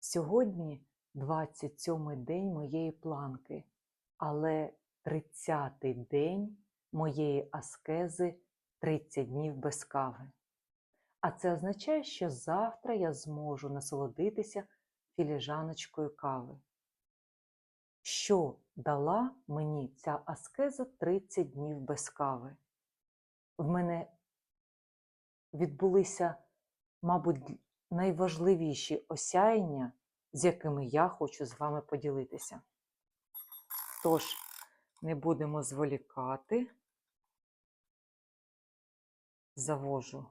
Сьогодні 27-й день моєї планки, але 30-й день моєї аскези 30 днів без кави. А це означає, що завтра я зможу насолодитися філіжаночкою кави. Що дала мені ця аскеза 30 днів без кави? В мене відбулися, мабуть, найважливіші осяяння, з якими я хочу з вами поділитися. Тож, не будемо зволікати. Завожу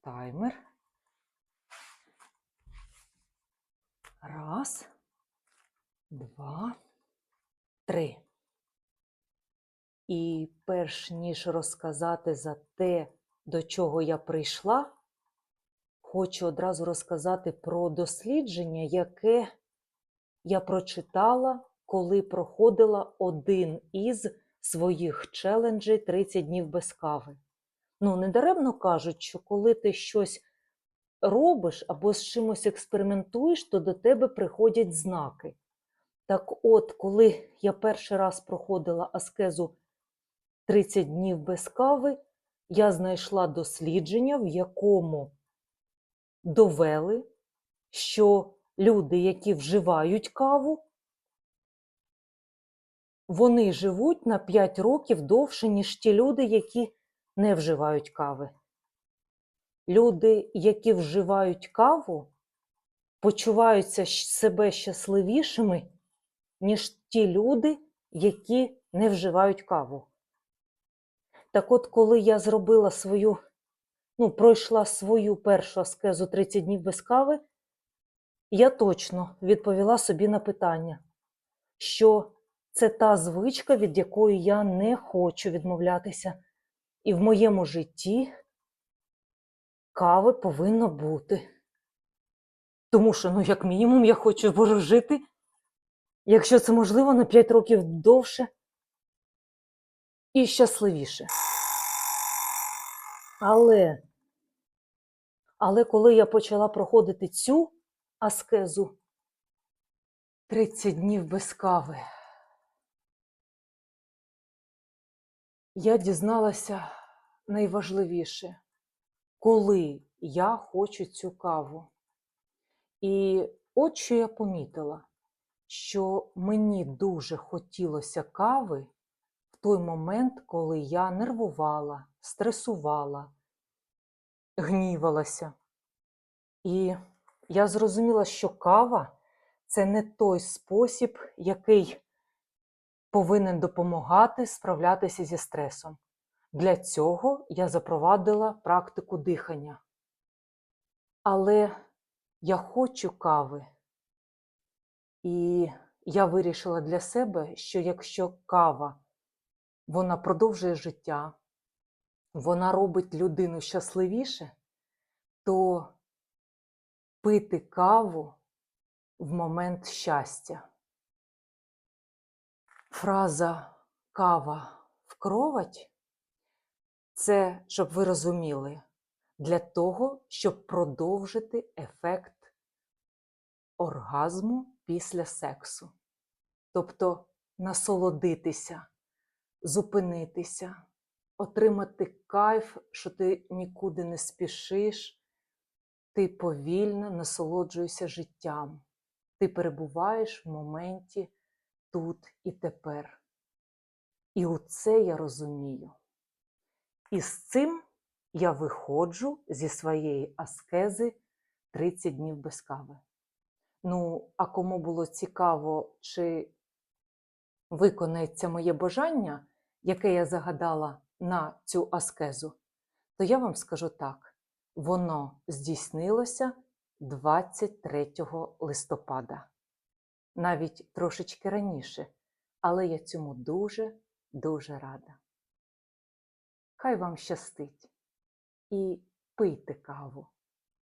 таймер. Раз, два, три. І перш ніж розказати за те, до чого я прийшла, хочу одразу розказати про дослідження, яке я прочитала, коли проходила один із своїх челенджей 30 днів без кави. Ну, недаремно кажуть, що коли ти щось робиш або з чимось експериментуєш, то до тебе приходять знаки. Так от, коли я перший раз проходила аскезу 30 днів без кави, я знайшла дослідження, в якому довели, що люди, які вживають каву, вони живуть на 5 років довше, ніж ті люди, які не вживають кави. Люди, які вживають каву, почуваються себе щасливішими, ніж ті люди, які не вживають каву. Так от, коли я зробила свою, ну, пройшла свою першу аскезу 30 днів без кави, я точно відповіла собі на питання, що це та звичка, від якої я не хочу відмовлятися. І в моєму житті кави повинно бути. Тому що, ну, як мінімум, я хочу ворожити, якщо це можливо, на 5 років довше і щасливіше. Але, але коли я почала проходити цю аскезу 30 днів без кави, я дізналася найважливіше, коли я хочу цю каву. І от що я помітила, що мені дуже хотілося кави в той момент, коли я нервувала, стресувала, гнівалася. І я зрозуміла, що кава це не той спосіб, який повинен допомагати справлятися зі стресом. Для цього я запровадила практику дихання. Але я хочу кави. І я вирішила для себе, що якщо кава вона продовжує життя, вона робить людину щасливіше, то пити каву в момент щастя. Фраза кава в кровать це, щоб ви розуміли, для того, щоб продовжити ефект оргазму після сексу. Тобто насолодитися, зупинитися, отримати кайф, що ти нікуди не спішиш, ти повільно насолоджуєшся життям, ти перебуваєш в моменті тут і тепер. І оце я розумію. І з цим я виходжу зі своєї аскези 30 днів без кави. Ну, а кому було цікаво, чи виконається моє бажання, яке я загадала на цю аскезу, то я вам скажу так: воно здійснилося 23 листопада, навіть трошечки раніше, але я цьому дуже, дуже рада. Хай вам щастить і пийте каву.